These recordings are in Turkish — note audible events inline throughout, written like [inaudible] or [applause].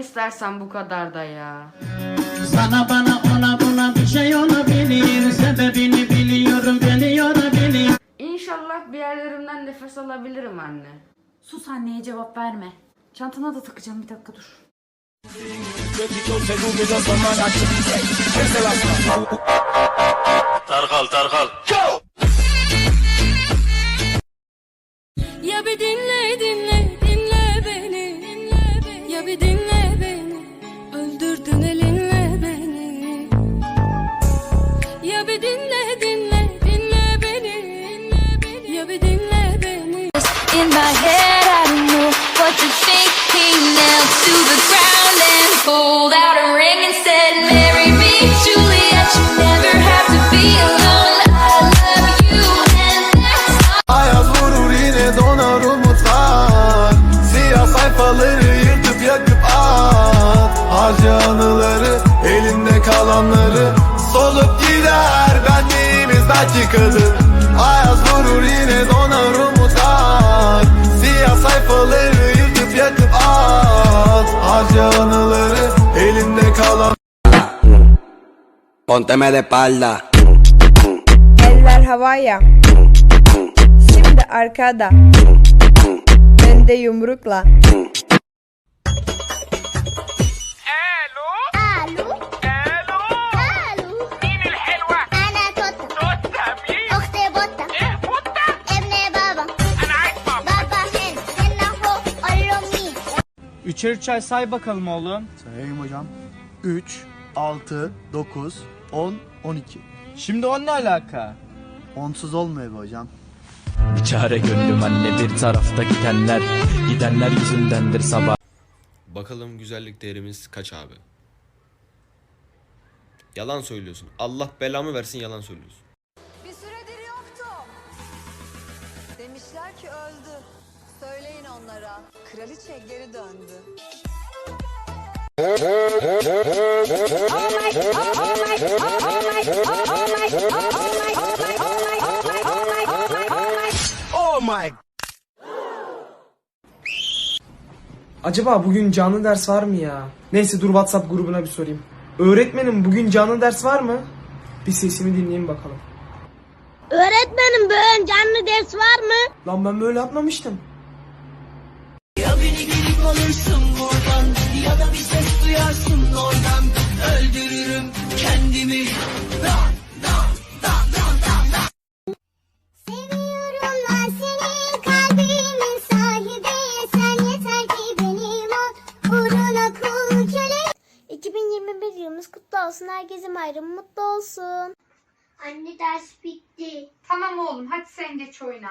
istersen bu kadar da ya. Sana bana ona buna bir şey olabilir Sebebini biliyorum geliyor biliyor İnşallah bir yerlerimden nefes alabilirim anne. Sus anneye cevap verme. Çantana da takacağım bir dakika dur. Tarkal tarkal. Belki kadın Ayaz vurur yine donar umutlar Siyah sayfaları yırtıp yakıp at Harca anıları elinde kalan Pónteme de espalda. Eller havaya. Şimdi arkada. Ben de yumrukla. Üçer üç ay say bakalım oğlum Sayayım hocam 3, 6, 9, 10, 12 Şimdi on ne alaka? Onsuz olmuyor be hocam Bir çare gönlüm anne bir tarafta gidenler Gidenler yüzündendir sabah Bakalım güzellik değerimiz kaç abi? Yalan söylüyorsun. Allah belamı versin yalan söylüyorsun. Kraliçe geri döndü Acaba bugün canlı ders var mı ya? Neyse dur WhatsApp grubuna bir sorayım. Öğretmenim bugün canlı ders var mı? Bir sesimi dinleyin bakalım. Öğretmenim bugün canlı ders var mı? Lan ben böyle atmamıştım. Seviyorum ben seni kalbimin sahibi. Sen yeter ki benim ol uğruna kul köle 2021 yılımız kutlu olsun herkesin bayramı mutlu olsun. Anne ders bitti. Tamam oğlum hadi sen geç oyna.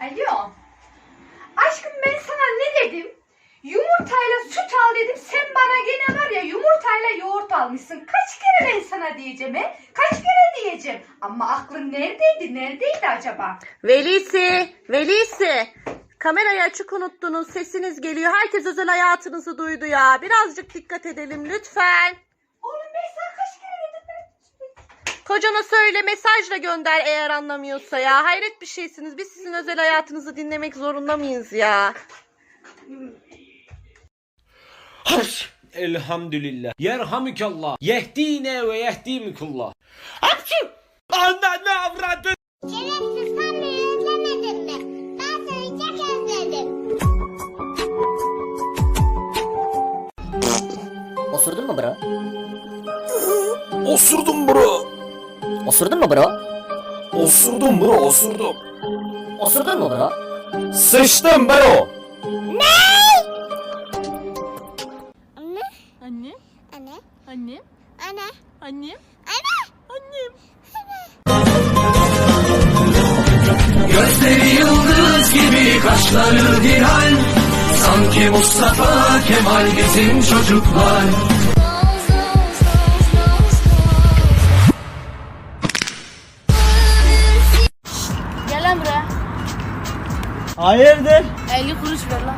Alo. Aşkım ben sana ne dedim? Yumurtayla süt al dedim. Sen bana gene var ya yumurtayla yoğurt almışsın. Kaç kere ben sana diyeceğim he? Kaç kere diyeceğim? Ama aklın neredeydi? Neredeydi acaba? Velisi Velisi Kamerayı açık unuttunuz sesiniz geliyor herkes özel hayatınızı duydu ya birazcık dikkat edelim lütfen Oğlum ben sana kaç kere dedim ben? Kocana söyle mesajla gönder eğer anlamıyorsa ya hayret bir şeysiniz biz sizin özel hayatınızı dinlemek zorunda mıyız ya Elhamdülillah. Yerhamükallah. Yehdine ve yehdimikullah Hapşu Anne ne avradın? Şerefsiz sen beni özlemedin mi? Ben seni çok özledim Osurdun mu bro? Osurdum bro. Osurdun mu bro? Osurdum bro osurdum. Osurdun mu bro? Sıçtım bro. Anne anne Anne annem. Anne Gözleri yıldız gibi kaşları hilal Sanki Mustafa Kemal bizim çocuklar. Gel lan buraya. Hayırdır? 50 kuruş ver lan.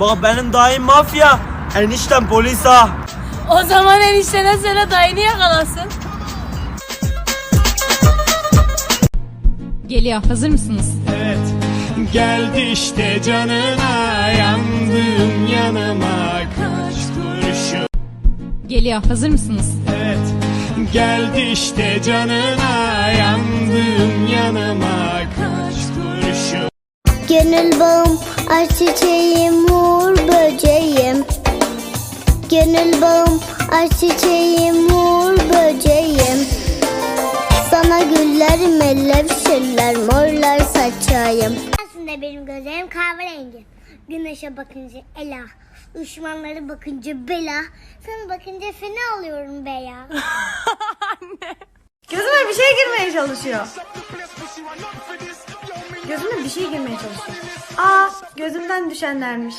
Bak benim dayım mafya. Eniştem polis ha. O zaman eniştene söyle dayını yakalasın Geliyor. Hazır mısınız? Geldi işte canına yandım yanıma kaç kurşun Geliyor. Hazır mısınız? Geldi işte canına yandım yanıma kaç kurşun Gönül bağım, ay çiçeğim, uğur böceğim. Gönül bağım, ay çiçeğim, uğur böceğim. Sana güllerim, eller şeller, morlar saçayım. Aslında benim gözlerim kahverengi. Güneşe bakınca ela, düşmanlara bakınca bela. Sana bakınca fena oluyorum be ya. [laughs] Gözüme bir şey girmeye çalışıyor. Gözüme bir şey girmeye çalışıyor. Aa gözümden düşenlermiş.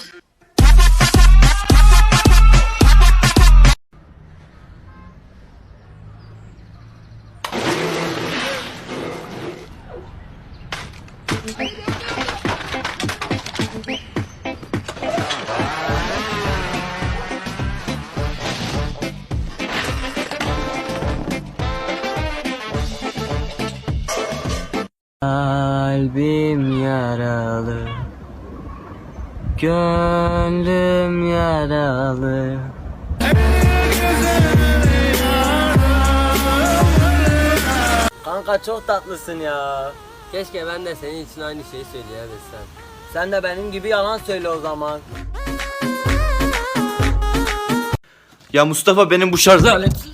Kalbim yaralı Gönlüm yaralı Kanka çok tatlısın ya. Keşke ben de senin için aynı şeyi söyleyebilsem. Sen de benim gibi yalan söyle o zaman. Ya Mustafa benim bu şarj alet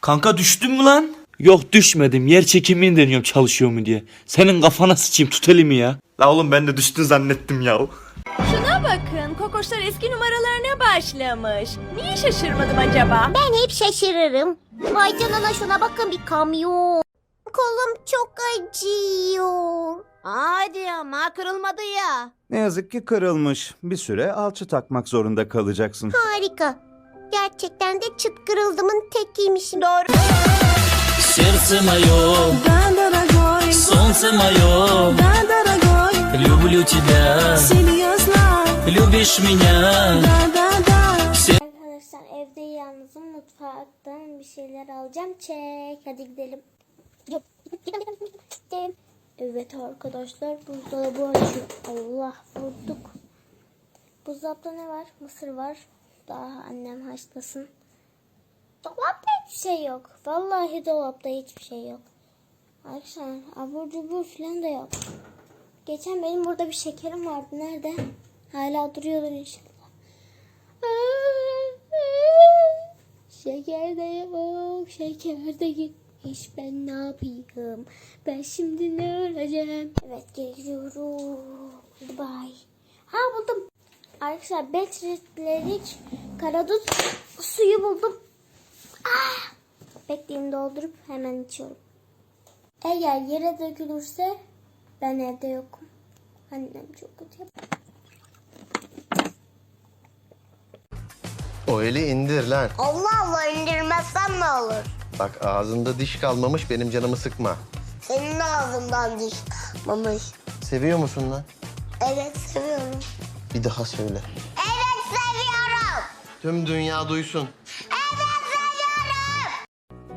Kanka düştün mü lan? Yok düşmedim yer çekimini deniyorum çalışıyor mu diye Senin kafana sıçayım tut elimi ya La oğlum ben de düştün zannettim ya Şuna bakın. Kokoşlar eski numaralarına başlamış. Niye şaşırmadım acaba? Ben hep şaşırırım. Vay canına şuna bakın bir kamyon. Kolum çok acıyor. Hadi ama kırılmadı ya. Ne yazık ki kırılmış. Bir süre alçı takmak zorunda kalacaksın. Harika. Gerçekten de çıt kırıldımın tekiymişim. Doğru. Сердце мое, солнце мое, люблю тебя, любишь меня. Arkadaşlar evde yalnızım mutfaktan bir şeyler alacağım. Çek. Hadi gidelim. Yok. Gittim. Evet arkadaşlar buzdolabı açıyor. Allah vurduk. Buzdolapta ne var? Mısır var. Daha annem haşlasın. Dolapta hiçbir şey yok. Vallahi dolapta hiçbir şey yok. Arkadaşlar abur cubur falan da yok. Geçen benim burada bir şekerim vardı. Nerede? Hala duruyordur inşallah. [laughs] Şeker de yok, şeker de gitmiş. Ben ne yapayım? Ben şimdi ne öleceğim? Evet geliyorum. Bye. Ha buldum. Arkadaşlar 5 litrelik karadut suyu buldum. Ah! Bekleyin doldurup hemen içiyorum. Eğer yere dökülürse ben evde yokum. Annem çok kötü yapar. O eli indir lan. Allah Allah indirmezsem ne olur? Bak ağzında diş kalmamış benim canımı sıkma. Senin ağzından diş mamış. Seviyor musun lan? Evet seviyorum. Bir daha söyle. Evet seviyorum. Tüm dünya duysun.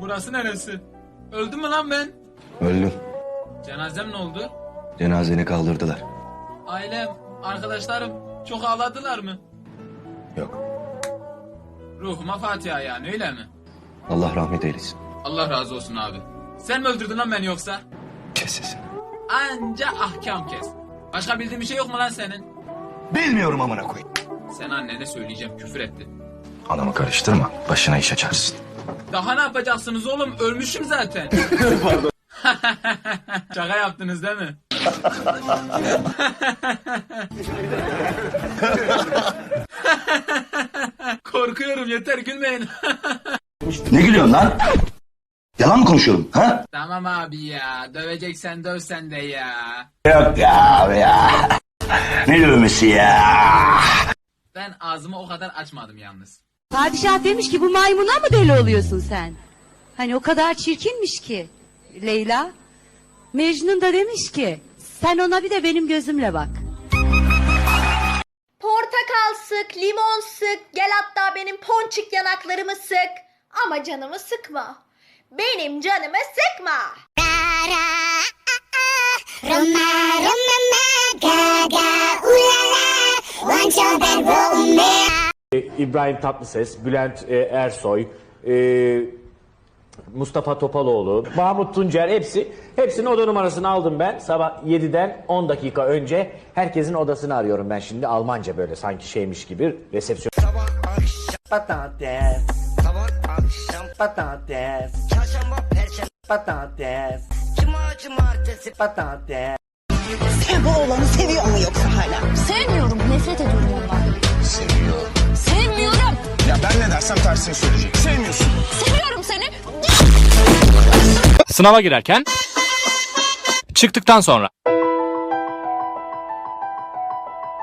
Burası neresi? Öldüm mü lan ben? Öldüm. Cenazem ne oldu? Cenazeni kaldırdılar. Ailem, arkadaşlarım çok ağladılar mı? Yok. Ruhuma Fatiha yani öyle mi? Allah rahmet eylesin. Allah razı olsun abi. Sen mi öldürdün lan beni yoksa? Kes sesini. Anca ahkam kes. Başka bildiğin bir şey yok mu lan senin? Bilmiyorum amına koyayım. Sen annene söyleyeceğim küfür etti. Adamı karıştırma. Başına iş açarsın. Daha ne yapacaksınız oğlum? Ölmüşüm zaten. [laughs] [laughs] Şaka yaptınız değil mi? [laughs] Korkuyorum yeter gülmeyin. Ne gülüyorsun lan? Yalan mı konuşuyorum ha? tamam abi ya. Döveceksen döv sen de ya. Yok ya ya. Ne dövmesi ya? Ben ağzımı o kadar açmadım yalnız. Padişah demiş ki bu maymuna mı deli oluyorsun sen? Hani o kadar çirkinmiş ki Leyla. Mecnun da demiş ki sen ona bir de benim gözümle bak. Portakal sık, limon sık, gel hatta benim ponçik yanaklarımı sık. Ama canımı sıkma. Benim canımı sıkma. Roma, İbrahim Tatlıses, Bülent e, Ersoy, e, Mustafa Topaloğlu, Mahmut Tuncer hepsi hepsinin oda numarasını aldım ben. Sabah 7'den 10 dakika önce herkesin odasını arıyorum ben şimdi Almanca böyle sanki şeymiş gibi resepsiyon. Patates. Sabah akşam patates. Çarşamba perşembe patates. Cuma cumartesi patates. Sen bu oğlanı seviyor mu yoksa hala? Sevmiyorum, nefret ediyorum ondan. Seviyor. Sevmiyorum, Ya ben ne dersem tersini söyleyecek. Sevmiyorsun. seviyorum seni. Sınava girerken çıktıktan sonra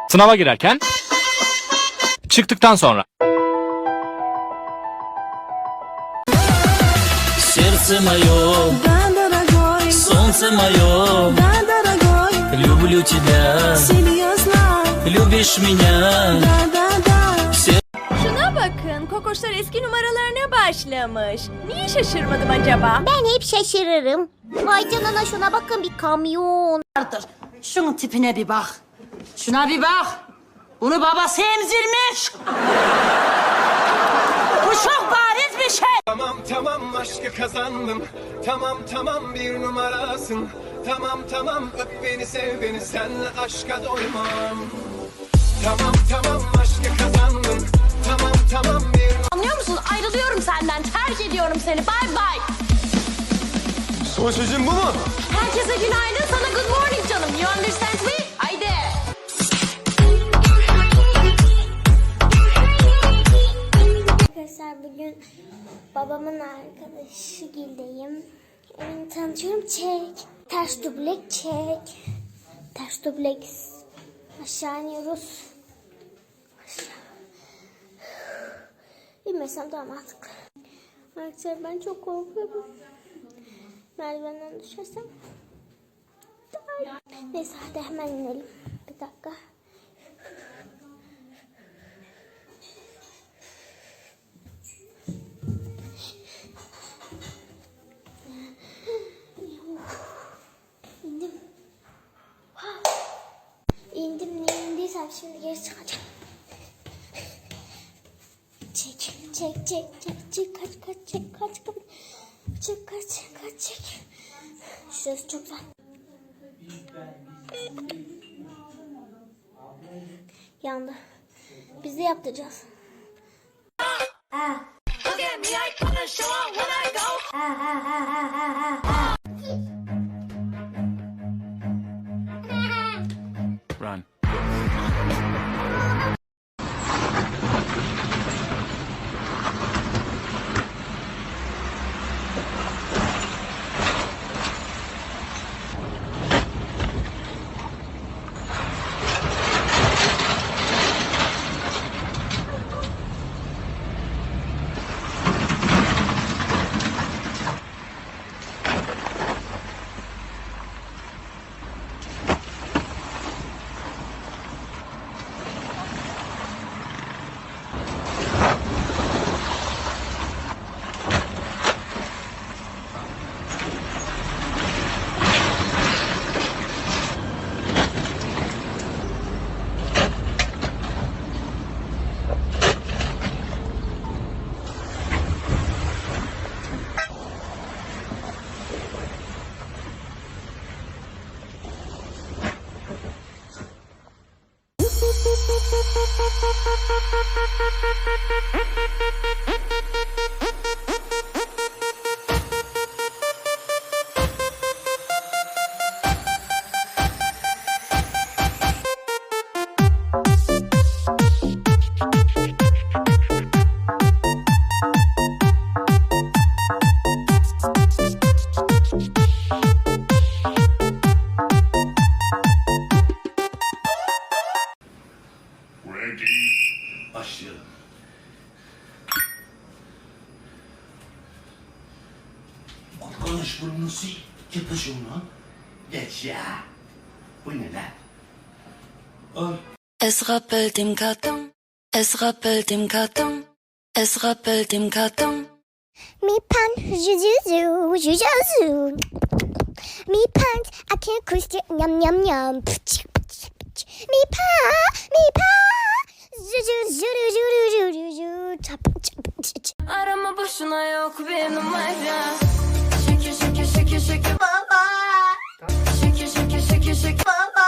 Sınava girerken çıktıktan sonra Сердце мое, Да, дорогой, солнце мое, да, дорогой, люблю тебя, серьезно, любишь меня. kokoşlar eski numaralarına başlamış. Niye şaşırmadım acaba? Ben hep şaşırırım. Vay canına şuna bakın bir kamyon. Şunun tipine bir bak. Şuna bir bak. Bunu babası emzirmiş. Bu çok bariz bir şey. Tamam tamam aşkı kazandım. Tamam tamam bir numarasın. Tamam tamam öp beni sev beni senle aşka doymam. Tamam tamam aşkı kazandım. Tamam tamam bir Anlıyor musun? Ayrılıyorum senden. Terk ediyorum seni. Bye bye. Son sözün bu mu? Herkese günaydın. Sana good morning canım. You understand me? Haydi. Arkadaşlar bugün babamın arkadaşı Gildeyim. Evini tanıtıyorum. Çek. Ters dublek çek. Ters dublek. Aşağı iniyoruz. İnmesem daha mantıklı. Arkadaşlar ben çok korkuyorum. Merdivenden düşersem. Neyse hadi hemen inelim. Bir dakika. Çek, çek, çek, çek, çek, kaç, kaç, çek, kaç, kaç, çek, kaç, kaç, çek. Şurası çok güzel. Yandı. Biz de yaptıracağız. Run. Thank you. rappelle dem Karton. Es rappelle dem Karton. Es rappelle dem Karton. Mi pant, jujuzu, jujuzu. Mi pant, I can't quit it, yum yum yum. Mi pa, mi pa. Arama boşuna yok bir numara. Şükür şükür şükür şükür baba. Şükür şükür şükür şükür baba.